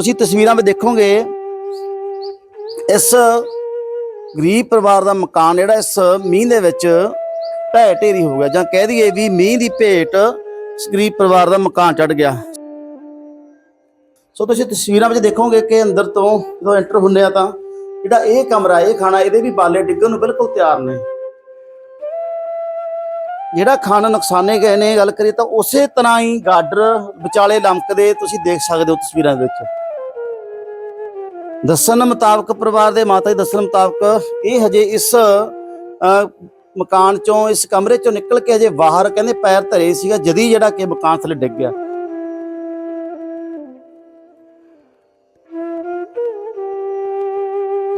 ਤੁਸੀਂ ਤਸਵੀਰਾਂ ਵਿੱਚ ਦੇਖੋਗੇ, ਇਸ ਗਰੀਬ ਪਰਿਵਾਰ ਦਾ ਮਕਾਨ ਜਿਹੜਾ ਇਸ ਮੀਂਹ ਦੇ ਵਿੱਚ ਢਹਿ ਢੇਰੀ ਹੋ ਗਿਆ, ਜਾਂ ਕਹਿ ਦਈਏ ਵੀ ਮੀਂਹ ਦੀ ਭੇਟ ਇਸ ਗਰੀਬ ਪਰਿਵਾਰ ਦਾ ਮਕਾਨ ਚੜ ਗਿਆ। ਸੋ ਤੁਸੀਂ ਤਸਵੀਰਾਂ ਵਿੱਚ ਦੇਖੋਗੇ ਕਿ ਅੰਦਰ ਤੋਂ ਜਦੋਂ ਐਂਟਰ ਹੁੰਦੇ ਆ ਤਾਂ ਜਿਹੜਾ ਇਹ ਕਮਰਾ, ਇਹ ਖਾਣਾ, ਇਹਦੇ ਵੀ ਬਾਲੇ ਡਿੱਗਣ ਨੂੰ ਬਿਲਕੁਲ ਤਿਆਰ ਨੇ। ਜਿਹੜਾ ਖਾਣਾ ਨੁਕਸਾਨੇ ਗਏ ਨੇ ਗੱਲ ਕਰੀਏ ਤਾਂ ਉਸੇ ਤਰ੍ਹਾਂ ਹੀ ਗਾਡਰ ਵਿਚਾਲੇ ਲਮਕਦੇ ਤੁਸੀਂ ਦੇਖ ਸਕਦੇ ਹੋ ਤਸਵੀਰਾਂ ਦੇ ਵਿੱਚ। ਦੱਸਣ ਮੁਤਾਬਕ ਪਰਿਵਾਰ ਦੇ ਮਾਤਾ ਜੀ ਦੱਸਣ ਮੁਤਾਬਕ ਇਹ ਹਜੇ ਇਸ ਮਕਾਨ ਚੋਂ ਇਸ ਕਮਰੇ ਚੋਂ ਨਿਕਲ ਕੇ ਹਜੇ ਬਾਹਰ ਕਹਿੰਦੇ ਪੈਰ ਧਰੇ ਸੀਗਾ ਜਦੀ ਜਿਹੜਾ ਕਿ ਮਕਾਨ ਥੱਲੇ ਡਿੱਗ ਗਿਆ।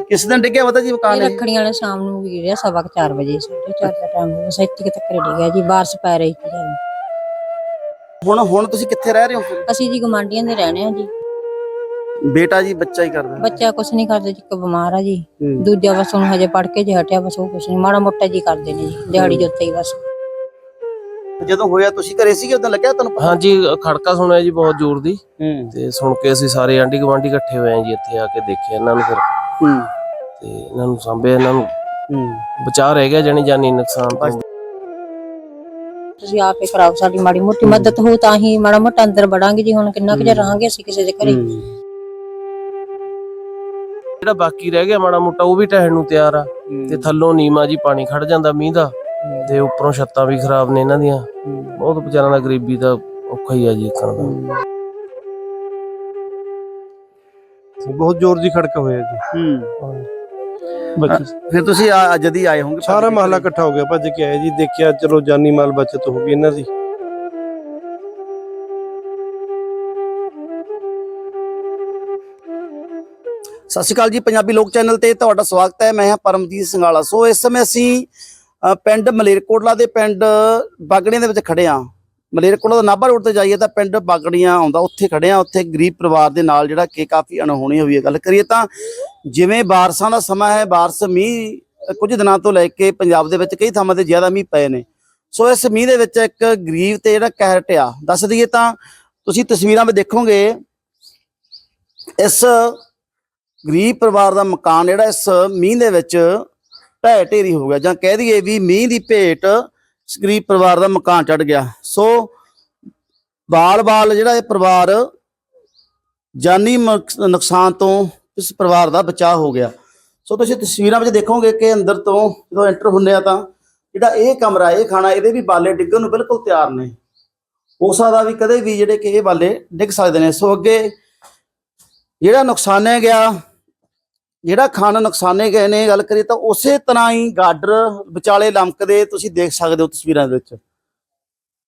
ਕਿਸ ਦਿਨ ਡਿੱਗਿਆ ਪਤਾ ਜੀ ਮਕਾਨ ਇਹ ਰੱਖੜੀਆਂ ਵਾਲੇ ਸ਼ਾਮ ਨੂੰ ਵੀ ਰਿਹਾ ਸਵਾ 4 ਵਜੇ ਸਾਢੇ ਚਾਰ ਦਾ ਟਾਈਮ ਬਸ ਇੱਥੇ ਤੱਕ ਡਿੱਗਿਆ ਜੀ ਬਾਰਿਸ਼ ਪੈ ਰਹੀ ਸੀ। ਜਦ ਹੁਣ ਹੁਣ ਤੁਸੀਂ ਕਿੱਥੇ ਰਹਿ ਰਹੇ ਹੋ ਅਸੀਂ ਜੀ ਗਮਾਂਡੀਆਂ ਦੇ ਰਹਿਣੇ ਆ ਜੀ। ਬੇਟਾ ਜੀ ਬੱਚਾ ਹੀ ਕਰਦਾ ਬੱਚਾ ਕੁਛ ਨਹੀਂ ਕਰਦਾ ਜੀ ਇੱਕ ਬਿਮਾਰ ਆ ਜੀ। ਹੂੰ। ਦੂਜਾ ਬਸ ਹੁਣ ਹਜੇ ਪੜ ਕੇ ਜੇ ਹਟਿਆ ਬਸ ਉਹ ਕੁਛ ਨਹੀਂ। ਮਾੜਾ ਮੋਟਾ ਜੀ ਕਰਦੇ ਨੇ ਜੀ ਦਿਹਾੜੀ ਦੇ ਉੱਤੇ ਹੀ ਬਸ। ਜਦੋਂ ਹੋਇਆ ਤੁਸੀਂ ਘਰੇ ਸੀਗੇ ਉਦੋਂ ਲੱਗਿਆ ਤੁਹਾਨੂੰ ਪਤਾ? ਹਾਂਜੀ ਖੜਕਾ ਸੁਣਿਆ ਜੀ ਬਹੁਤ ਜ਼ੋਰ ਦੀ। ਹੂੰ। ਤੇ ਸੁਣ ਕੇ ਅਸੀਂ ਸਾਰੇ ਆਂਢੀ ਗੁਆਂਢੀ ਇਕੱਠੇ ਹੋਏ ਆ ਜੀ ਇੱਥੇ ਆ ਕੇ ਦੇਖਿਆ ਇਹਨਾਂ ਨੂੰ ਫਿਰ। ਹੂੰ। ਤੇ ਇਹਨਾਂ ਨੂੰ ਸਾਂਭਿਆ ਇਹਨਾਂ ਨੂੰ। ਹੂੰ। ਬਚਾ ਰਹਿ ਗਿਆ ਜਾਨੀ ਜਾਨੀ ਨੁਕਸਾਨ ਤੋਂ। ਤੁਸੀਂ ਆਪੇ ਕਰਾਓ ਸਾਡੀ ਮਾੜੀ ਮੋਟੀ ਮਦਦ ਹੋ ਤਾਂ ਹੀ ਮਾੜਾ ਮੋਟਾ ਅੰਦਰ ਵੜਾਂਗੇ ਜੀ ਹੁਣ ਕਿੰਨਾ ਕੁ ਜੇ ਰਹਾਂਗੇ ਅਸੀਂ ਕਿਸੇ ਦੇ ਘਰੇ। ਜਿਹੜਾ ਬਾਕੀ ਰਹਿ ਗਿਆ ਮਾੜਾ ਮੋਟਾ ਉਹ ਵੀ ਢਹਿਣ ਨੂੰ ਤਿਆਰ ਆ। ਤੇ ਥੱਲੋਂ ਨੀਮਾ ਜੀ ਪਾਣੀ ਖੜ ਜਾਂਦਾ ਮੀਂਹ ਦਾ ਤੇ ਉੱਪਰੋਂ ਛੱਤਾਂ ਵੀ ਖਰਾਬ ਨੇ ਇਹਨਾਂ ਦੀਆਂ। ਬਹੁਤ ਵਿਚਾਰਾਂ ਦਾ ਗਰੀਬੀ ਦਾ ਔਖਾ ਹੀ ਆ ਜੀ ਇੱਕਣ ਦਾ। ਬਹੁਤ ਜ਼ੋਰ ਦੀ ਖੜਕਾ ਹੋਇਆ ਜੀ। ਹੂੰ। ਬਾਕੀ ਫਿਰ ਤੁਸੀਂ ਆ- ਜਦ ਹੀ ਆਏ ਹੋਵੋਗੇ ਸਾਰਾ ਮਹੱਲਾ ਇਕੱਠਾ ਹੋ ਗਿਆ ਭੱਜ ਕੇ ਆਇਆ ਜੀ ਦੇਖਿਆ ਚਲੋ ਜਾਨੀ ਮਾਲ ਬਚਤ ਹੋ ਗਈ ਇਹਨਾਂ ਦੀ। ਸਤਿ ਸ਼੍ਰੀ ਅਕਾਲ ਜੀ ਪੰਜਾਬੀ ਲੋਕ ਚੈਨਲ ਤੇ ਤੁਹਾਡਾ ਸਵਾਗਤ ਹੈ। ਮੈਂ ਹਾਂ ਪਰਮਜੀਤ ਸੰਗਾਲਾ ਸੋ ਇਸ ਸਮੇਂ ਅਸੀਂ ਪਿੰਡ ਮਲੇਰਕੋਟਲਾ ਦੇ ਪਿੰਡ ਬਾਗੜੀਆਂ ਦੇ ਵਿੱਚ ਖੜੇ ਹਾਂ। ਮਲੇਰਕੋਟਲਾ ਦਾ ਨਾਭਾ ਰੋਡ ਤੇ ਜਾਈਏ ਤਾਂ ਪਿੰਡ ਬਾਗੜੀਆਂ ਆਉਂਦਾ ਉੱਥੇ ਖੜੇ ਹਾਂ। ਉੱਥੇ ਗਰੀਬ ਪਰਿਵਾਰ ਦੇ ਨਾਲ ਜਿਹੜਾ ਕਿ ਕਾਫੀ ਅਣਹੋਣੀ ਹੋਈ ਹੈ। ਗੱਲ ਕਰੀਏ ਤਾਂ ਜਿਵੇਂ ਬਾਰਸ਼ਾਂ ਦਾ ਸਮਾਂ ਹੈ ਬਾਰਸ਼ ਮੀਂਹ ਅ, ਕੁਝ ਦਿਨਾਂ ਤੋਂ ਲੈ ਕੇ ਪੰਜਾਬ ਦੇ ਵਿੱਚ ਕਈ ਥਾਵਾਂ ਤੇ ਜ਼ਿਆਦਾ ਮੀਂਹ ਪਏ ਨੇ। ਸੋ ਇਸ ਮੀਂਹ ਦੇ ਵਿੱਚ ਇੱਕ ਗਰੀਬ ਤੇ ਜਿਹੜਾ ਕਹਿਰ ਟਿਆ ਦੱਸ ਦਈਏ ਤਾਂ ਤੁਸੀਂ ਤਸਵੀਰਾਂ ਵਿੱਚ ਦੇਖੋਗੇ ਇਸ ਗਰੀਬ ਪਰਿਵਾਰ ਦਾ ਮਕਾਨ ਜਿਹੜਾ ਇਸ ਮੀਂਹ ਦੇ ਵਿੱਚ ਢਹਿ ਢੇਰੀ ਹੋ ਗਿਆ ਜਾਂ ਕਹਿ ਦਈਏ ਵੀ ਮੀਂਹ ਦੀ ਭੇਟ ਗਰੀਬ ਪਰਿਵਾਰ ਦਾ ਮਕਾਨ ਚੜ ਗਿਆ। ਸੋ ਬਾਲ-ਬਾਲ ਜਿਹੜਾ ਇਹ ਪਰਿਵਾਰ ਜਾਨੀ ਮਕਸ- ਨੁਕਸਾਨ ਤੋਂ ਇਸ ਪਰਿਵਾਰ ਦਾ ਬਚਾਅ ਹੋ ਗਿਆ। ਸੋ ਤੁਸੀਂ ਤਸਵੀਰਾਂ ਵਿੱਚ ਦੇਖੋਗੇ ਕਿ ਅੰਦਰ ਤੋਂ ਜਦੋਂ ਐਂਟਰ ਹੁੰਦੇ ਆ ਤਾਂ ਜਿਹੜਾ ਇਹ ਕਮਰਾ, ਇਹ ਖਾਣਾ, ਇਹਦੇ ਵੀ ਬਾਲੇ ਡਿੱਗਣ ਨੂੰ ਬਿਲਕੁਲ ਤਿਆਰ ਨੇ। ਹੋ ਸਕਦਾ ਵੀ ਕਦੇ ਵੀ ਜਿਹੜੇ ਕਿ ਇਹ ਬਾਲੇ ਡਿੱਗ ਸਕਦੇ ਨੇ। ਸੋ ਅੱਗੇ ਜਿਹੜਾ ਨੁਕਸਾਨਿਆ ਗਿਆ ਜਿਹੜਾ ਖਾਣਾ ਨੁਕਸਾਨੇ ਗਏ ਨੇ ਗੱਲ ਕਰੀਏ ਤਾਂ ਉਸੇ ਤਰ੍ਹਾਂ ਹੀ ਗਾਡਰ ਵਿਚਾਲੇ ਲਮਕਦੇ ਤੁਸੀਂ ਦੇਖ ਸਕਦੇ ਹੋ ਤਸਵੀਰਾਂ ਦੇ ਵਿੱਚ।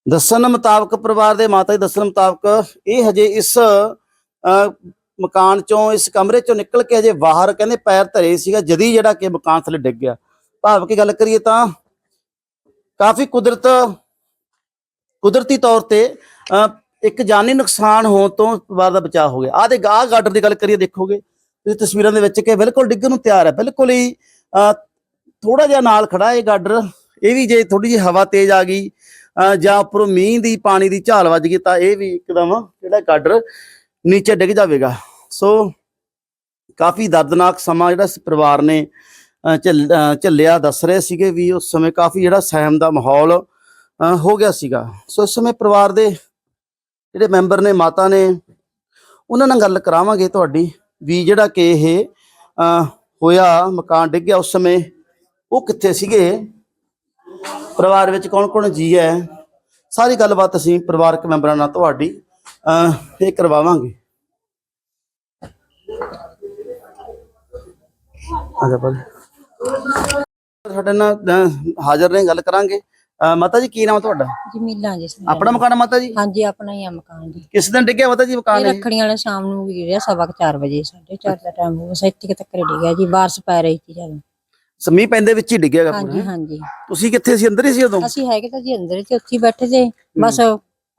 ਦੱਸਣ ਮੁਤਾਬਕ ਪਰਿਵਾਰ ਦੇ ਮਾਤਾ ਜੀ ਦੱਸਣ ਮੁਤਾਬਕ ਇਹ ਹਜੇ ਇਸ ਅਹ, ਮਕਾਨ ਚੋਂ ਇਸ ਕਮਰੇ ਚੋਂ ਨਿਕਲ ਕੇ ਹਜੇ ਬਾਹਰ ਕਹਿੰਦੇ ਪੈਰ ਧਰੇ ਸੀਗਾ ਜਦੀ ਜਿਹੜਾ ਕਿ ਮਕਾਨ ਥੱਲੇ ਡਿੱਗ ਗਿਆ। ਭਾਵ ਕਿ ਗੱਲ ਕਰੀਏ ਤਾਂ ਕਾਫੀ ਕੁਦਰਤ ਕੁਦਰਤੀ ਤੌਰ ਤੇ ਅਹ, ਇੱਕ ਜਾਨੀ ਨੁਕਸਾਨ ਹੋਣ ਤੋਂ ਪਰਿਵਾਰ ਦਾ ਬਚਾਅ ਹੋ ਗਿਆ। ਆਹ ਦੇ ਗਾਹ ਗਾਡਰ ਦੀ ਗੱਲ ਕਰੀਏ ਦੇਖੋਗੇ ਤੁਸੀਂ ਤਸਵੀਰਾਂ ਦੇ ਵਿੱਚ ਕਿ ਬਿਲਕੁਲ ਡਿੱਗਣ ਨੂੰ ਤਿਆਰ ਹੈ, ਬਿਲਕੁਲ ਹੀ ਥੋੜਾ ਜਿਹਾ ਨਾਲ ਖੜਾ ਇਹ ਗਾਡਰ, ਇਹ ਵੀ ਜੇ ਥੋੜੀ ਜਿਹੀ ਹਵਾ ਤੇਜ਼ ਆ ਗਈ ਜਾਂ ਉੱਪਰੋਂ ਮੀਂਹ ਦੀ ਪਾਣੀ ਦੀ ਝਾਲ ਵੱਜ ਗਈ ਤਾਂ ਇਹ ਵੀ ਇੱਕਦਮ ਜਿਹੜਾ ਗਾਡਰ ਨੀਚੇ ਡਿੱਗ ਜਾਵੇਗਾ। ਸੋ, ਕਾਫੀ ਦਰਦਨਾਕ ਸਮਾਂ ਜਿਹੜਾ ਪਰਿਵਾਰ ਨੇ ਝੱਲ- ਝੱਲਿਆ, ਦੱਸ ਰਹੇ ਸੀਗੇ ਵੀ ਉਸ ਸਮੇਂ ਕਾਫੀ ਜਿਹੜਾ ਸਹਿਮ ਦਾ ਮਾਹੌਲ ਹੋ ਗਿਆ ਸੀਗਾ। ਸੋ ਇਸ ਸਮੇਂ ਪਰਿਵਾਰ ਦੇ ਜਿਹੜੇ ਮੈਂਬਰ ਨੇ, ਮਾਤਾ ਨੇ, ਉਹਨਾਂ ਨਾਲ ਗੱਲ ਕਰਾਵਾਂਗੇ ਤੁਹਾਡੀ। ਵੀ ਜਿਹੜਾ ਕਿ ਇਹ ਅਹ, ਹੋਇਆ ਮਕਾਨ ਡਿੱਗ ਗਿਆ ਉਸ ਸਮੇਂ ਉਹ ਕਿੱਥੇ ਸੀਗੇ? ਪਰਿਵਾਰ ਵਿੱਚ ਕੌਣ ਕੌਣ ਜੀ ਹੈ? ਸਾਰੀ ਗੱਲਬਾਤ ਅਸੀਂ ਪਰਿਵਾਰਕ ਮੈਂਬਰਾਂ ਨਾਲ ਤੁਹਾਡੀ ਅਹ, ਇਹ ਕਰਵਾਵਾਂਗੇ। ਆਜਾ ਬਲ ਸਾਡੇ ਨਾਲ ਹਾਜ਼ਰ ਨੇ ਗੱਲ ਕਰਾਂਗੇ। ਅਹ, ਮਾਤਾ ਜੀ ਕੀ ਨਾਮ ਤੁਹਾਡਾ? ਜੀ ਸਾਡੀਆਂ। ਆਪਣਾ ਮਕਾਨ ਹੈ ਮਾਤਾ ਜੀ? ਹਾਂਜੀ ਆਪਣਾ ਹੀ ਆ ਮਕਾਨ ਜੀ। ਕਿਸ ਦਿਨ ਡਿੱਗਿਆ ਮਾਤਾ ਜੀ ਇਹ ਮਕਾਨ ਇਹ ਰੱਖੜੀਆਂ ਵਾਲੇ ਸ਼ਾਮ ਨੂੰ ਵੀ ਰਿਹਾ ਸਵਾ 4 ਵਜੇ ਸਾਢੇ ਚਾਰ ਦਾ ਟਾਈਮ ਬਸ ਇੱਥੇ ਤੱਕ ਡਿੱਗਿਆ ਜੀ ਬਾਰਿਸ਼ ਪੈ ਰਹੀ ਸੀ ਜਦ। ਸਮੀ ਪੈਂਦੇ ਵਿੱਚ ਹੀ ਡਿੱਗਿਆਗਾ ਹਾਂਜੀ ਹਾਂਜੀ। ਤੁਸੀਂ ਕਿੱਥੇ ਸੀ? ਅੰਦਰ ਹੀ ਸੀ ਉਦੋਂ? ਅਸੀਂ ਹੈਗੇ ਤਾਂ ਜੀ ਅੰਦਰ ਤੇ ਉੱਥੇ ਹੀ ਬੈਠੇ ਤੇ ਬਸ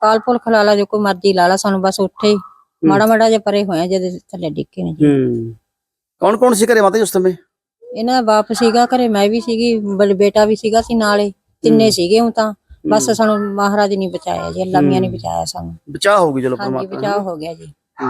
ਕਾਲ ਪੁਲ ਖਲਾ ਲਾ ਜੋ ਕੋਈ ਮਰਜ਼ੀ ਲਾ ਲਾ ਸਾਨੂੰ ਬਸ ਉੱਠੇ ਹੀ ਮਾੜਾ ਮਾੜਾ ਜਿਹਾ ਪਰੇ ਹੋਇਆ ਜਦ ਥੱਲੇ ਡਿੱਗੇ ਨੇ ਜੀ। ਹੂੰ। ਕੌਣ ਕੌਣ ਸੀ ਘਰੇ ਮਾਤਾ ਜੀ ਉਸ ਸਮੇਂ? ਇਹਨਾਂ ਦਾ ਬਾਪ ਸੀਗਾ ਘਰੇ ਮੈਂ ਵੀ ਸੀਗੀ ਬਲ ਬੇਟਾ ਵੀ ਸੀਗਾ ਸੀ ਨਾਲੇ ਤਿੰਨੇ ਸੀਗੇ ਹੁਣ ਤਾਂ? ਬਸ ਸਾਨੂੰ ਮਹਾਰਾਜ ਨੇ ਬਚਾਇਆ ਜੀ ਅੱਲਾਹ ਮੀਆਂ ਨੇ ਬਚਾਇਆ ਸਾਨੂੰ। ਬਚਾਅ ਹੋਊਗੀ ਚਲੋ ਹਾਂਜੀ ਪਰਮਾਤਮਾ ਬਚਾਅ ਹੋ ਗਿਆ ਜੀ। ਹੂੰ।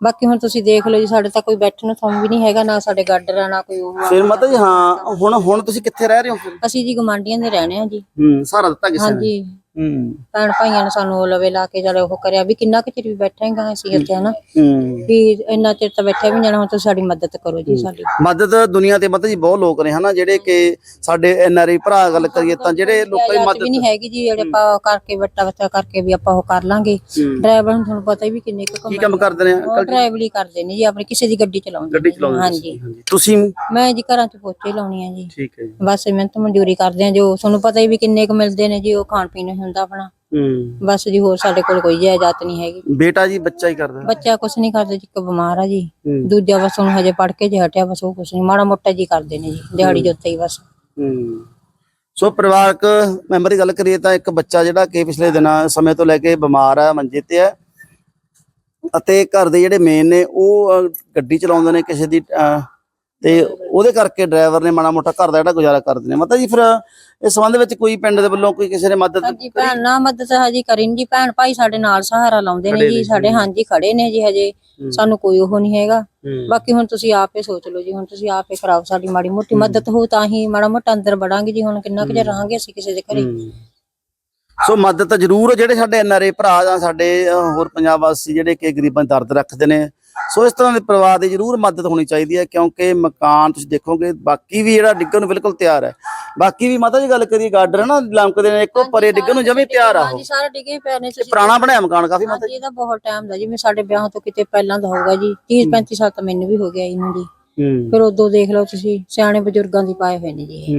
ਬਾਕੀ ਹੁਣ ਤੁਸੀਂ ਦੇਖ ਲਓ ਜੀ ਸਾਡੇ ਤਾਂ ਕੋਈ ਬੈਠਣ ਨੂੰ ਥੰਮ ਵੀ ਨਹੀਂ ਹੈਗਾ ਨਾ ਸਾਡੇ ਗਾਡਰ ਆ ਨਾ ਕੋਈ ਉਹ ਆ। ਫਿਰ ਮਾਤਾ ਜੀ ਹਾਂ ਹੁਣ ਹੁਣ ਤੁਸੀਂ ਕਿੱਥੇ ਰਹਿ ਰਹੇ ਹੋ ਫਿਰ? ਅਸੀਂ ਜੀ ਗਵਾਂਢੀਆਂ ਦੇ ਰਹਿਣੇ ਆ ਜੀ। ਹੂੰ ਸਾਰਾ ਦਿੱਤਾ ਕਿਸੇ ਨੇ? ਹਾਂਜੀ। ਹੂੰ। ਭੈਣ ਭਾਈਆਂ ਨੇ ਸਾਨੂੰ ਉਹ ਲਵੇ ਲਾ ਕੇ ਜਦ ਉਹ ਕਰਿਆ ਵੀ ਕਿੰਨਾ ਕੁ ਚਿਰ ਵੀ ਬੈਠਾਂਗਾ ਅਸੀਂ ਇੱਥੇ ਹਨਾ? ਹੂੰ। ਵੀ ਇੰਨਾ ਚਿਰ ਤਾਂ ਬੈਠਿਆ ਵੀ ਜਾਣਾ ਹੁਣ ਤੁਸੀਂ ਸਾਡੀ ਮਦਦ ਕਰੋ ਜੀ ਸਾਡੀ। ਮਦਦ ਦੁਨੀਆ ਤੇ ਮਤਲਬ ਜੀ ਬਹੁਤ ਲੋਕ ਨੇ ਹਨਾ ਜਿਹੜੇ ਕਿ ਸਾਡੇ ਐਨਆਰਆਈ ਭਰਾ ਗੱਲ ਕਰੀਏ ਤਾਂ ਜਿਹੜੇ ਲੋਕਾਂ ਦੀ ਮਦਦ ਵੀ ਨਹੀਂ ਹੈਗੀ ਜੀ ਜਿਹੜੇ ਆਪਾਂ ਕਰਕੇ ਵੱਟਾ ਵੱਟਾ ਕਰਕੇ ਵੀ ਆਪਾਂ ਉਹ ਕਰ ਲਾਂਗੇ। ਹੂੰ। ਡਰਾਈਵਰ ਨੂੰ ਤੁਹਾਨੂੰ ਪਤਾ ਹੀ ਵੀ ਕਿੰਨੇ ਕੁ ਕੀ ਕੰਮ ਕਰਦੇ ਨੇ? ਉਹ ਡਰਾਈਵਰੀ ਕਰਦੇ ਨੇ ਜੀ ਆਪਣੀ ਕਿਸੇ ਦੀ ਗੱਡੀ ਚਲਾਉਂਦੇ ਗੱਡੀ। ਚਲਾਉਂਦੇ ਹਾਂਜੀ। ਤੁਸੀਂ ਮੈਂ ਜੀ ਘਰਾਂ 'ਚ ਪੋਚੇ ਲਾਉਣੀ ਆ ਜੀ। ਠੀਕ ਹੈ ਜੀ। ਬਸ ਮਿਹਨਤ ਮਜ਼ਦੂਰੀ ਕਰਦੇ ਆ ਜੋ ਤੁਹਾਨੂੰ ਪਤਾ ਹੀ ਵੀ ਕਿੰਨੇ ਕੁ ਮਿਲਦੇ ਨੇ ਜੀ ਉਹ ਖਾਣ ਪੀਣ ਹੁੰਦਾ ਆਪਣਾ। ਹੂੰ। ਬਸ ਜੀ ਹੋਰ ਸਾਡੇ ਕੋਲ ਕੋਈ ਜਾਇਦਾਦ ਨਹੀਂ ਹੈਗੀ। ਬੇਟਾ ਜੀ ਬੱਚਾ ਹੀ ਕਰਦਾ। ਬੱਚਾ ਕੁਛ ਨਹੀਂ ਕਰਦਾ ਜੀ ਇੱਕ ਬਿਮਾਰ ਆ ਜੀ। ਹੂੰ। ਦੂਜਾ ਬਸ ਹੁਣ ਹਜੇ ਪੜ ਕੇ ਜੇ ਹਟਿਆ ਬਸ ਉਹ ਕੁਛ ਨਹੀਂ। ਮਾੜਾ ਮੋਟਾ ਜੀ ਕਰਦੇ ਨੇ ਜੀ ਦਿਹਾੜੀ ਜੋਤੇ ਹੀ ਬਸ। ਹੂੰ। ਸੋ ਪਰਿਵਾਰਕ ਮੈਂਬਰ ਦੀ ਗੱਲ ਕਰੀਏ ਤਾਂ ਇੱਕ ਬੱਚਾ ਜਿਹੜਾ ਕਿ ਪਿਛਲੇ ਦਿਨਾਂ ਸਮੇਂ ਤੋਂ ਲੈ ਕੇ ਬਿਮਾਰ ਹੈ ਮੰਜੇ ਤੇ ਹੈ ਅਤੇ ਘਰ ਦੇ ਜਿਹੜੇ ਮੇਨ ਨੇ ਉਹ ਅਹ, ਗੱਡੀ ਚਲਾਉਂਦੇ ਨੇ ਕਿਸੇ ਦੀ ਅਹ, ਤੇ ਉਹਦੇ ਕਰਕੇ ਡਰਾਈਵਰ ਨੇ ਮਾੜਾ ਮੋਟਾ ਘਰ ਦਾ ਜਿਹੜਾ ਗੁਜ਼ਾਰਾ ਕਰਦੇ ਨੇ ਮਤਲਬ ਜੀ ਫਿਰ ਇਸ ਸੰਬੰਧ ਵਿੱਚ ਕੋਈ ਪਿੰਡ ਦੇ ਵੱਲੋਂ ਕੋਈ ਕਿਸੇ ਨੇ ਮਦਦ ਹਾਂਜੀ ਭੈਣ ਨਾ ਮਦਦ ਹਜੀ ਕਰੀ ਨੀ ਜੀ। ਭੈਣ ਭਾਈ ਸਾਡੇ ਨਾਲ ਸਹਾਰਾ ਲਾਉਂਦੇ ਨੇ ਜੀ ਸਾਡੇ ਹਾਂਜੀ ਖੜੇ ਨੇ ਜੀ ਹਜੇ। ਸਾਨੂੰ ਕੋਈ ਉਹ ਨਹੀਂ ਹੈਗਾ। ਬਾਕੀ ਹੁਣ ਤੁਸੀਂ ਆਪੇ ਸੋਚ ਲਓ ਜੀ ਹੁਣ ਤੁਸੀਂ ਆਪੇ ਕਰਾਓ ਸਾਡੀ ਮਾੜੀ ਮੋਟੀ ਮਦਦ ਹੋ ਤਾਂ ਹੀ ਮਾੜਾ ਮੋਟਾ ਅੰਦਰ ਵੜਾਂਗੇ ਜੀ। ਹੁਣ ਕਿੰਨਾ ਕੁ ਚਿਰ ਰਹਾਂਗੇ ਅਸੀਂ ਕਿਸੇ ਦੇ ਘਰੇ। ਸੋ ਮਦਦ ਤਾਂ ਜ਼ਰੂਰ ਜਿਹੜੇ ਸਾਡੇ ਐਨਆਰਏ ਭਰਾ ਜਾਂ ਸਾਡੇ ਹੋਰ ਪੰਜਾਬ ਵਾਸੀ ਜਿਹੜੇ ਕਿ ਗਰੀਬਾਂ ਦਰਦ ਰੱਖਦੇ ਨੇ। ਸੋ ਇਸ ਤਰ੍ਹਾਂ ਦੇ ਪਰਿਵਾਰ ਦੀ ਜ਼ਰੂਰ ਮਦਦ ਹੋਣੀ ਚਾਹੀਦੀ ਹੈ ਕਿਉਂਕਿ ਮਕਾਨ ਤੁਸੀਂ ਦੇਖੋਗੇ ਬਾਕੀ ਵੀ ਜਿਹੜਾ ਡਿੱਗਣ ਨੂੰ ਬਿਲਕੁਲ ਤਿਆਰ ਹੈ। ਬਾਕੀ ਵੀ ਮਾਤਾ ਜੀ ਗੱਲ ਕਰੀਏ ਗਾਰਡਰ ਹੈ ਨਾ ਲੰਕਦੇ ਨੇ ਇੱਕੋ ਪਰੇ ਡਿੱਗਣ ਨੂੰ ਜਮੇ ਤਿਆਰ ਆ ਉਹ। ਹਾਂਜੀ ਸਾਰੇ ਡਿੱਗੇ ਪਏ ਨੇ ਤੁਸੀਂ ਪੁਰਾਣਾ ਬਣਿਆ ਮਕਾਨ ਕਾਫੀ ਮਾਤਾ ਹਾਂਜੀ ਇਹਦਾ ਬਹੁਤ ਟਾਈਮ ਦਾ ਜੀ ਮੈਂ ਸਾਡੇ ਵਿਆਹ ਤੋਂ ਕਿਤੇ ਪਹਿਲਾਂ ਦਾ ਹੋਊਗਾ ਜੀ 30 35 ਸਾਲ ਤਾਂ ਮੈਨੂੰ ਵੀ ਹੋ ਗਿਆ ਇਹਨੂੰ ਜੀ। ਫਿਰ ਉਦੋਂ ਦੇਖ ਲਓ ਤੁਸੀਂ ਸਿਆਣੇ ਬਜ਼ੁਰਗਾਂ ਦੀ ਪਾਏ ਹੋਏ ਨੇ ਜੀ ਇਹ।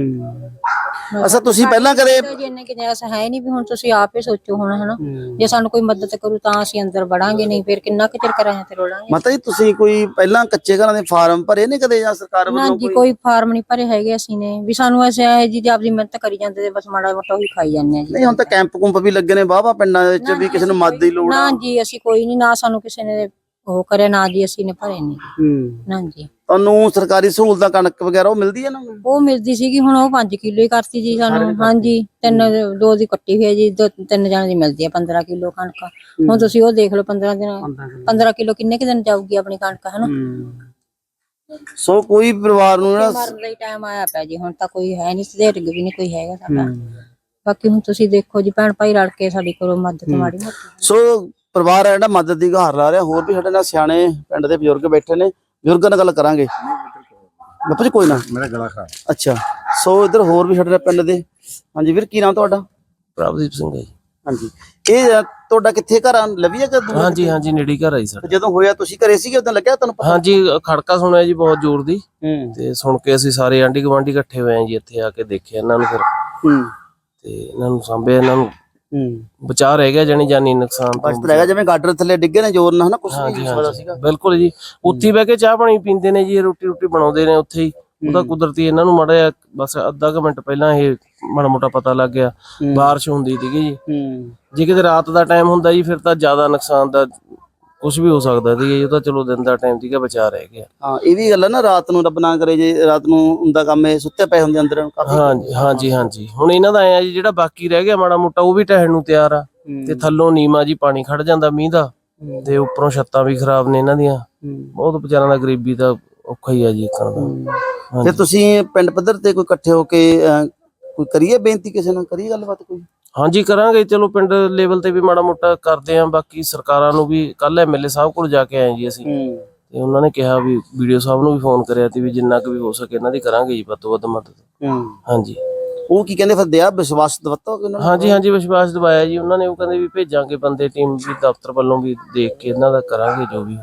ਅਸਾ ਤੁਸੀਂ ਪਹਿਲਾਂ ਕਦੇ ਤਾਂ ਜੀ ਇੰਨੇ ਕਿਤੇ ਐਸਾ ਹੈ ਨਹੀਂ ਵੀ ਹੁਣ ਤੁਸੀਂ ਆਪ ਹੀ ਸੋਚੋ ਹੁਣ ਹਨਾ? ਜੇ ਸਾਨੂੰ ਕੋਈ ਮਦਦ ਕਰੂ ਤਾਂ ਅਸੀਂ ਅੰਦਰ ਵੜਾਂਗੇ ਨਹੀਂ ਫਿਰ ਕਿੰਨਾ ਕੁ ਚਿਰ ਕਰਾਂਗੇ ਤੇ ਰੋਲਾਂਗੇ ਮਾਤਾ ਜੀ ਤੁਸੀਂ ਕੋਈ ਪਹਿਲਾਂ ਕੱਚੇ ਘਰਾਂ ਦੇ ਫਾਰਮ ਭਰੇ ਨੇ ਕਦੇ ਜਾਂ ਸਰਕਾਰ ਨਾ ਵੱਲੋਂ ਜੀ ਕੋਈ? ਫਾਰਮ ਨਹੀਂ ਭਰੇ ਹੈਗੇ ਅਸੀਂ ਨੇ। ਵੀ ਸਾਨੂੰ ਐਸੇ ਹੈ ਜੀ ਜੇ ਆਪਦੀ ਮਿਹਨਤ ਕਰੀ ਜਾਂਦੇ ਤੇ ਬਸ ਮਾੜਾ ਮੋਟਾ ਉਹੀ ਖਾਈ ਜਾਂਦੇ ਆ ਜੀ। ਨਹੀਂ ਹੁਣ ਤਾਂ ਕੈਂਪ ਕੁੰਪ ਵੀ ਲੱਗੇ ਨੇ ਵਾਹਵਾ ਪਿੰਡਾਂ ਦੇ ਵਿੱਚ ਵੀ ਕਿਸੇ ਨੂੰ ਮਦਦ ਦੀ ਲੋੜ ਨਾ ਜੀ ਅਸੀਂ ਕੋਈ ਨਹੀਂ ਨਾ ਸਾਨੂੰ ਕਿਸੇ ਨੇ ਉਹ ਕਰਿਆ ਨਾ ਜੀ ਅਸੀਂ ਨੇ ਭਰੇ ਨਹੀਂ ਹੂੰ। ਨਾ ਜੀ ਤੁਹਾਨੂੰ ਸਰਕਾਰੀ ਸਹੂਲਤਾਂ ਕਣਕ ਵਗੈਰਾ ਉਹ ਮਿਲਦੀ ਹੈ ਨਾ? ਉਹ ਮਿਲਦੀ ਸੀਗੀ ਹੁਣ ਉਹ 5 ਕਿਲੋ ਹੀ ਕਰਤੀ ਜੀ ਸਾਨੂੰ। ਹਾਂਜੀ ਤਿੰਨ ਦੋ ਦੀ ਕੱਟੀ ਹੋਈ ਹੈ ਜੀ ਦੋ ਤਿੰਨ ਜਣਾਂ ਦੀ ਮਿਲਦੀ ਹੈ 15 ਕਿਲੋ ਕਣਕ। ਹੁਣ ਤੁਸੀਂ ਉਹ ਦੇਖ ਲਓ 15 ਦਿਨ 15 ਕਿਲੋ। ਕਿੰਨੇ ਕੁ ਦਿਨ ਜਾਊਗੀ ਆਪਣੀ ਕਣਕ ਹਨਾ ਸੋ ਕੋਈ ਪਰਿਵਾਰ ਨੂੰ ਜਿਹੜਾ ਮਰਨ ਦਾ ਹੀ ਟਾਈਮ ਆਇਆ ਪਿਆ ਜੀ ਹੁਣ ਤਾਂ ਕੋਈ ਹੈ ਨਹੀਂ ਸਦੇਰ ਵੀ ਨਹੀਂ ਕੋਈ ਹੈਗਾ ਸਾਡਾ। ਬਾਕੀ ਹੁਣ ਤੁਸੀਂ ਦੇਖੋ ਜੀ ਭੈਣ ਭਾਈ ਰਲ ਕੇ ਸਾਡੀ ਕਰੋ ਮਦਦ ਮਾੜੀ ਮੋਟੀ। ਸੋ ਪਰਿਵਾਰ ਹੈ ਜਿਹੜਾ ਮਦਦ ਦੀ ਗੁਹਾਰ ਲਾ ਰਿਹਾ ਹੋਰ ਵੀ ਸਾਡੇ ਨਾਲ ਸਿਆਣੇ ਪਿੰਡ ਦੇ ਬਜ਼ੁਰਗ ਬੈਠੇ ਨੇ ਬਜ਼ੁਰਗਾਂ ਨਾਲ ਗੱਲ ਕਰਾਂਗੇ। ਬਾਪੂ ਜੀ ਕੋਈ ਨਾ। ਮੇਰਾ ਗਲਾ ਖਰਾਬ। ਅੱਛਾ ਸੋ ਇੱਧਰ ਹੋਰ ਵੀ ਸਾਡੇ ਨਾਲ ਪਿੰਡ ਦੇ। ਹਾਂਜੀ ਵੀਰ ਕੀ ਨਾਮ ਤੁਹਾਡਾ? ਪ੍ਰਭਦੀਪ ਸਿੰਘ ਹੈ ਜੀ। ਹਾਂਜੀ। ਇਹ ਤੁਹਾਡਾ ਕਿੱਥੇ ਘਰ ਆ? ਲਵੀਆ ਕਿ ਦੂਰ? ਹਾਂਜੀ ਹਾਂਜੀ ਨੇੜੇ ਘਰ ਆਈ ਸਾਡਾ। ਜਦੋਂ ਹੋਇਆ ਤੁਸੀਂ ਘਰੇ ਸੀਗੇ ਉਦੋਂ ਲੱਗਿਆ ਤੁਹਾਨੂੰ ਪਤਾ? ਹਾਂਜੀ ਖੜਕਾ ਸੁਣਿਆ ਜੀ ਬਹੁਤ ਜ਼ੋਰ ਦੀ। ਤੇ ਸੁਣ ਕੇ ਅਸੀਂ ਸਾਰੇ ਆਂਢੀ ਗੁਆਂਢੀ ਇਕੱਠੇ ਹੋਏ ਆ ਜੀ ਇੱਥੇ ਆ ਕੇ ਦੇਖਿਆ ਇਹਨਾਂ ਨੂੰ ਫਿਰ। ਹੂੰ। ਤੇ ਇਹਨਾਂ ਨੂੰ ਸਾਂਭਿਆ ਇਹਨਾਂ ਨੂੰ ਹੂੰ। ਬਚਾ ਰਹਿ ਗਿਆ ਜਾਨੀ ਜਾਨੀ ਨੁਕਸਾਨ ਬਸ ਤੋਂ ਤਾਂ ਹੈਗਾ ਜਿਵੇਂ ਗਾਡਰ ਥੱਲੇ ਡਿੱਗੇ ਨੇ ਜ਼ੋਰ ਨਾਲ ਹਨਾ ਕੁਝ ਹਾਂਜੀ ਨਹੀਂ ਹਾਂਜੀ। ਸੀਗਾ। ਬਿਲਕੁਲ ਜੀ। ਉੱਥੇ ਹੀ ਬਹਿ ਕੇ ਚਾਹ ਪਾਣੀ ਪੀਂਦੇ ਨੇ ਜੀ ਰੋਟੀ ਰੋਟੀ ਬਣਾਉਂਦੇ ਨੇ ਉੱਥੇ ਹੀ। ਉਹਦਾ ਕੁਦਰਤੀ ਇਹਨਾਂ ਨੂੰ ਮੜਿਆ ਬਸ ਅੱਧਾ ਕੁ ਮਿੰਟ ਪਹਿਲਾਂ ਇਹ ਮਾੜਾ ਮੋਟਾ ਪਤਾ ਲੱਗ ਗਿਆ ਬਾਰਿਸ਼ ਹੁੰਦੀ ਸੀਗੀ ਜੀ। ਹੂੰ। ਜੇ ਕਿਤੇ ਰਾਤ ਦਾ ਟਾਈਮ ਹੁੰਦਾ ਜੀ ਫਿਰ ਤਾਂ ਜ਼ਿਆਦਾ ਨੁਕਸਾਨ ਦਾ ਕੁਝ ਵੀ ਹੋ ਸਕਦਾ ਸੀ ਇਹ ਤਾਂ ਚਲੋ ਦਿਨ ਦਾ ਟਾਈਮ ਸੀਗਾ ਬਚਾ ਰਹਿ ਗਿਆ। ਹਾਂ ਇਹ ਵੀ ਗੱਲ ਹੈ ਨਾ ਰਾਤ ਨੂੰ ਰੱਬ ਨਾ ਕਰੇ ਜੇ ਰਾਤ ਨੂੰ ਹੁੰਦਾ ਕੰਮ ਇਹ ਸੁੱਤੇ ਪਏ ਹੁੰਦੇ ਅੰਦਰ ਕਾਫੀ ਹਾਂਜੀ ਹਾਂਜੀ ਹਾਂਜੀ। ਹੁਣ ਇਹਨਾਂ ਦਾ ਐ ਆ ਜੀ ਜਿਹੜਾ ਬਾਕੀ ਰਹਿ ਗਿਆ ਮਾੜਾ ਮੋਟਾ ਉਹ ਵੀ ਢਹਿਣ ਨੂੰ ਤਿਆਰ ਆ। ਤੇ ਥੱਲੋਂ ਨੀਮਾ ਜੀ ਪਾਣੀ ਖੜ ਜਾਂਦਾ ਮੀਂਹ ਦਾ ਤੇ ਉੱਪਰੋਂ ਛੱਤਾਂ ਵੀ ਖਰਾਬ ਨੇ ਇਹਨਾਂ ਦੀਆਂ। ਬਹੁਤ ਵਿਚਾਰਾਂ ਦਾ ਗਰੀਬੀ ਦਾ ਔਖਾ ਹੀ ਆ ਜੀ ਇੱਕਣ ਦਾ ਫਿਰ ਤੁਸੀਂ ਪਿੰਡ ਪੱਧਰ ਤੇ ਕੋਈ ਇਕੱਠੇ ਹੋ ਕੇ ਕੋਈ ਕਰੀਏ ਬੇਨਤੀ ਕਿਸੇ ਨਾਲ? ਕਰੀਏ ਗੱਲਬਾਤ ਕੋਈ? ਹਾਂਜੀ ਕਰਾਂਗੇ। ਚਲੋ ਪਿੰਡ ਲੈਵਲ ਤੇ ਵੀ ਮਾੜਾ ਮੋਟਾ ਕਰਦੇ ਆਂ। ਬਾਕੀ ਸਰਕਾਰਾਂ ਨੂੰ ਵੀ ਕੱਲ ਐਮਐਲਏ ਸਾਹਿਬ ਕੋਲ ਜਾ ਕੇ ਆਏ ਜੀ ਅਸੀਂ। ਤੇ ਉਹਨਾਂ ਨੇ ਕਿਹਾ ਵੀ ਵੀਡੀਓ ਸਾਹਿਬ ਨੂੰ ਵੀ ਫੋਨ ਕਰਿਆ ਤੇ ਵੀ ਜਿੰਨਾ ਕੁ ਵੀ ਹੋ ਸਕੇ ਇਹਨਾਂ ਦੀ ਕਰਾਂਗੇ ਜੀ ਵੱਧ ਵੱਧ ਮਦਦ। ਹਾਂਜੀ। ਉਹ ਕੀ ਕਹਿੰਦੇ ਫਿਰ ਦਿਆ ਵਿਸ਼ਵਾਸ ਦਵਤਾ ਕਿ ਉਹਨਾਂ ਨੂੰ? ਹਾਂਜੀ ਹਾਂਜੀ ਵਿਸ਼ਵਾਸ ਦਿਵਾਇਆ ਜੀ। ਉਹਨਾਂ ਨੇ ਉਹ ਕਹਿੰਦੇ ਵੀ ਭੇਜਾਂਗੇ ਬੰਦੇ ਟੀਮ ਵੀ ਦਫ਼ਤਰ ਵੱਲੋਂ ਵੀ ਦੇਖ ਕੇ ਇਹਨਾਂ ਦਾ ਕਰਾਂਗੇ ਜੋ ਵੀ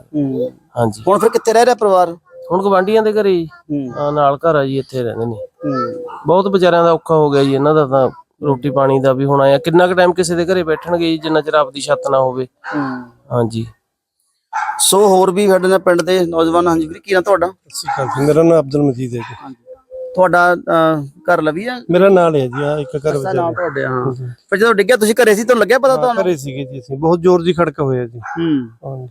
ਹਾਂਜੀ। ਹੁਣ ਫਿਰ ਕਿੱਥੇ ਰਹਿ ਰਿਹਾ ਪਰਿਵਾਰ? ਹੁਣ ਗਵਾਂਢੀਆਂ ਦੇ ਘਰੇ ਜੀ ਹੂੰ। ਹਾਂ, ਨਾਲ ਘਰ ਆ ਜੀ ਇੱਥੇ ਰਹਿੰਦੇ ਨੇ। ਹੂੰ। ਬਹੁਤ ਵਿਚਾਰਿਆਂ ਦਾ ਔਖਾ ਹੋ ਗਿਆ ਜੀ ਇਹਨਾਂ ਦਾ ਤਾਂ ਰੋਟੀ ਪਾਣੀ ਦਾ ਵੀ ਹੁਣ ਆਇਆ। ਕਿੰਨਾ ਕੁ ਟਾਈਮ ਕਿਸੇ ਦੇ ਘਰੇ ਬੈਠਣਗੇ ਜੀ ਜਿੰਨਾ ਚਿਰ ਆਪਦੀ ਛੱਤ ਨਾ ਹੋਵੇ। ਹੂੰ। ਹਾਂਜੀ। ਸੋ ਹੋਰ ਵੀ ਸਾਡੇ ਨਾਲ ਪਿੰਡ ਦੇ ਨੌਜਵਾਨ ਹਾਂਜੀ ਵੀਰ ਕੀ ਨਾ ਤੁਹਾਡਾ? ਜੀ ਮੇਰਾ ਨਾਮ ਅਬਦੁਲ ਮਜੀਦ ਹੈ ਜੀ। ਤੁਹਾਡਾ ਅਹ, ਘਰ ਲਵੀ ਆ? ਮੇਰਾ ਨਾਲ ਹੈ ਜੀ ਆ ਇੱਕ ਘਰ ਵਿੱਚ ਨਾਮ ਤੁਹਾਡੇ ਹਾਂ। ਫਿਰ ਜਦੋਂ ਡਿੱਗਿਆ ਤੁਸੀਂ ਘਰੇ ਸੀ ਤੁਹਾਨੂੰ ਲੱਗਿਆ ਪਤਾ ਤੁਹਾਨੂੰ? ਘਰੇ ਸੀਗੇ ਜੀ ਅਸੀਂ। ਬਹੁਤ ਜ਼ੋਰ ਦੀ ਖੜਕਾ ਹੋਇਆ ਜੀ। ਹੂੰ। ਹਾਂਜੀ।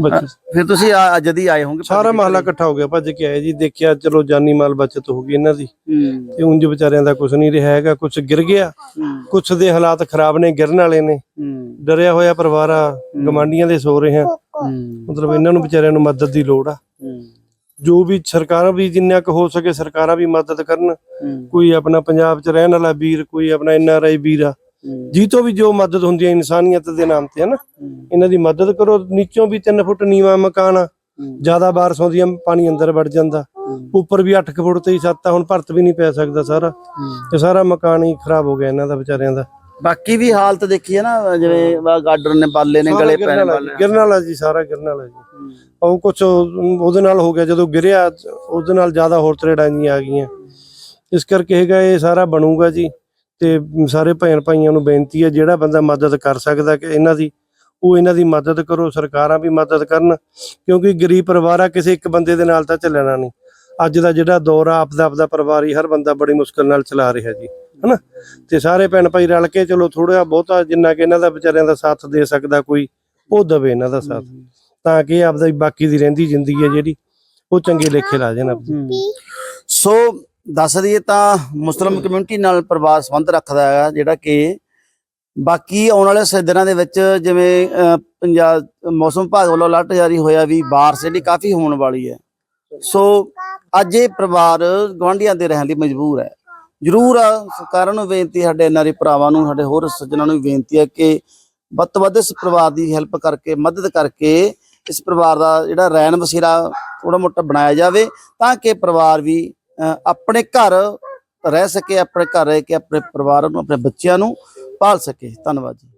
ਬੱਚੇ। ਫਿਰ ਤੁਸੀਂ ਆ- ਅੱਜ ਦੀ ਆਏ ਹੋਵੋਗੇ ਸਾਰਾ ਮਹੱਲਾ ਇਕੱਠਾ ਹੋ ਗਿਆ ਭੱਜ ਕੇ ਆਏ ਜੀ ਦੇਖਿਆ ਚਲੋ ਜਾਨੀ ਮਾਲ ਬਚਤ ਹੋ ਗਈ ਇਹਨਾਂ ਦੀ। ਹੂੰ। ਤੇ ਉਂਝ ਵਿਚਾਰਿਆਂ ਦਾ ਕੁਝ ਨਹੀਂ ਰਿਹਾ ਹੈਗਾ ਕੁਝ ਗਿਰ ਗਿਆ। ਹੂੰ। ਕੁਝ ਦੇ ਹਾਲਾਤ ਖਰਾਬ ਨੇ ਗਿਰਨ ਵਾਲੇ ਨੇ। ਹੂੰ। ਡਰਿਆ ਹੋਇਆ ਪਰਿਵਾਰ ਆ ਗਵਾਂਡੀਆਂ ਦੇ ਸੋ ਰਹੇ ਆ। ਹੂੰ। ਮਤਲਬ ਇਹਨਾਂ ਨੂੰ ਵਿਚਾਰਿਆਂ ਨੂੰ ਮਦਦ ਦੀ ਲੋੜ ਆ। ਹੂੰ। ਜੋ ਵੀ ਸਰਕਾਰਾਂ ਵੀ ਜਿੰਨਾ ਕੁ ਹੋ ਸਕੇ ਸਰਕਾਰਾਂ ਵੀ ਮਦਦ ਕਰਨ। ਹੂੰ। ਕੋਈ ਆਪਣਾ ਪੰਜਾਬ 'ਚ ਰਹਿਣ ਵਾਲਾ ਵੀਰ ਕੋਈ ਆਪਣਾ ਐਨਆਰਆਈ ਵੀਰ ਆ ਜੀ ਤੋਂ ਵੀ ਜੋ ਮਦਦ ਹੁੰਦੀ ਹੈ ਇਨਸਾਨੀਅਤ ਦੇ ਨਾਮ ਤੇ ਹਨਾ? ਹੂੰ। ਇਹਨਾਂ ਦੀ ਮਦਦ ਕਰੋ ਨੀਚੋਂ ਵੀ 3 ਫੁੱਟ ਨੀਵਾਂ ਮਕਾਨ ਆ ਹੂੰ। ਜ਼ਿਆਦਾ ਬਾਰਿਸ਼ ਆਉਂਦੀ ਆ ਪਾਣੀ ਅੰਦਰ ਵੜ ਜਾਂਦਾ। ਉੱਪਰ ਵੀ 8 ਫੁੱਟ ਤੇ ਹੀ ਛੱਤ ਆ ਹੁਣ ਭਰਤ ਵੀ ਨਹੀਂ ਪੈ ਸਕਦਾ ਸਾਰਾ। ਤੇ ਸਾਰਾ ਮਕਾਨ ਹੀ ਖਰਾਬ ਹੋ ਗਿਆ ਇਹਨਾਂ ਦਾ ਵਿਚਾਰਿਆਂ ਦਾ। ਬਾਕੀ ਵੀ ਹਾਲਤ ਦੇਖੀ ਹੈ ਨਾ ਜਿਵੇਂ ਗਾਰਡਨ ਨੇ ਬਾਲੇ ਨੇ ਗਲੇ ਪੈਣ ਵਾਲਾ ਗਿਰਨ ਵਾਲਾ। ਜੀ ਸਾਰਾ ਗਿਰਨ ਵਾਲਾ ਜੀ ਉਹ ਕੁਛ ਉਹਦੇ ਨਾਲ ਹੋ ਗਿਆ ਜਦੋਂ ਗਿਰਿਆ ਉਹਦੇ ਨਾਲ ਜ਼ਿਆਦਾ ਹੋਰ ਤਰੇੜਾਂ ਜੀਆਂ ਆ ਗਈਆਂ। ਇਸ ਕਰਕੇ ਹੈਗਾ ਇਹ ਸਾਰਾ ਬਣੂਗਾ ਜੀ। ਤੇ ਸਾਰੇ ਭੈਣ ਭਾਈਆਂ ਨੂੰ ਬੇਨਤੀ ਹੈ ਜਿਹੜਾ ਬੰਦਾ ਮਦਦ ਕਰ ਸਕਦਾ ਕਿ ਇਹਨਾਂ ਦੀ ਉਹ ਇਹਨਾਂ ਦੀ ਮਦਦ ਕਰੋ ਸਰਕਾਰਾਂ ਵੀ ਮਦਦ ਕਰਨ ਕਿਉਂਕਿ ਗਰੀਬ ਪਰਿਵਾਰ ਆ ਕਿਸੇ ਇੱਕ ਬੰਦੇ ਦੇ ਨਾਲ ਤਾਂ ਚੱਲਣਾ ਨਹੀਂ। ਅੱਜ ਦਾ ਜਿਹੜਾ ਦੌਰ ਆ ਆਪਦਾ ਆਪਦਾ ਪਰਿਵਾਰ ਹੀ ਹਰ ਬੰਦਾ ਬੜੀ ਮੁਸ਼ਕਲ ਨਾਲ ਚਲਾ ਰਿਹਾ ਜੀ ਹਨਾ? ਤੇ ਸਾਰੇ ਭੈਣ ਭਾਈ ਰਲ ਕੇ ਚਲੋ ਥੋੜਾ ਬਹੁਤਾ ਜਿੰਨਾ ਕਿ ਇਹਨਾਂ ਦਾ ਵਿਚਾਰਿਆਂ ਦਾ ਸਾਥ ਦੇ ਸਕਦਾ ਕੋਈ ਉਹ ਦਵੇ ਇਹਨਾਂ ਦਾ ਸਾਥ। ਤਾਂ ਕਿ ਆਪਦਾ ਬਾਕੀ ਦੀ ਰਹਿੰਦੀ ਜ਼ਿੰਦਗੀ ਹੈ ਜਿਹੜੀ ਉਹ ਚੰਗੇ ਲੇਖੇ ਲਾ ਜਾਣ ਆਪਦੀ। ਸੋ ਦੱਸ ਦਈਏ ਤਾਂ ਮੁਸਲਮ ਕਮਿਊਨਿਟੀ ਨਾਲ ਪਰਿਵਾਰ ਸੰਬੰਧ ਰੱਖਦਾ ਹੈ ਜਿਹੜਾ ਕਿ ਬਾਕੀ ਆਉਣ ਵਾਲੇ ਦਿਨਾਂ ਦੇ ਵਿੱਚ ਜਿਵੇਂ ਪੰਜਾਬ ਮੌਸਮ ਵਿਭਾਗ ਵੱਲੋਂ ਅਲਰਟ ਜਾਰੀ ਹੋਇਆ ਵੀ ਬਾਰਿਸ਼ ਜਿਹੜੀ ਕਾਫੀ ਹੋਣ ਵਾਲੀ ਹੈ। ਸੋ ਅੱਜ ਇਹ ਪਰਿਵਾਰ ਗਵਾਂਢੀਆਂ ਦੇ ਰਹਿਣ ਲਈ ਮਜਬੂਰ ਹੈ। ਜ਼ਰੂਰ ਆ ਸਰਕਾਰਾਂ ਨੂੰ ਬੇਨਤੀ ਸਾਡੇ ਐਨਆਰਈ ਭਰਾਵਾਂ ਨੂੰ ਸਾਡੇ ਹੋਰ ਸੱਜਣਾਂ ਨੂੰ ਵੀ ਬੇਨਤੀ ਹੈ ਕਿ ਵੱਧ ਤੋਂ ਵੱਧ ਇਸ ਪਰਿਵਾਰ ਦੀ ਹੈਲਪ ਕਰਕੇ ਮਦਦ ਕਰਕੇ ਇਸ ਪਰਿਵਾਰ ਦਾ ਜਿਹੜਾ ਰੈਣ ਬਸੇਰਾ ਥੋੜਾ ਮੋਟਾ ਬਣਾਇਆ ਜਾਵੇ ਤਾਂ ਕਿ ਪਰਿਵਾਰ ਵੀ ਆਪਣੇ ਘਰ ਰਹਿ ਸਕੇ, ਆਪਣੇ ਘਰ ਰਹਿ ਕੇ ਆਪਣੇ ਪਰਿਵਾਰ ਨੂੰ, ਆਪਣੇ ਬੱਚਿਆਂ ਨੂੰ ਪਾਲ ਸਕੇ। ਧੰਨਵਾਦ ਜੀ।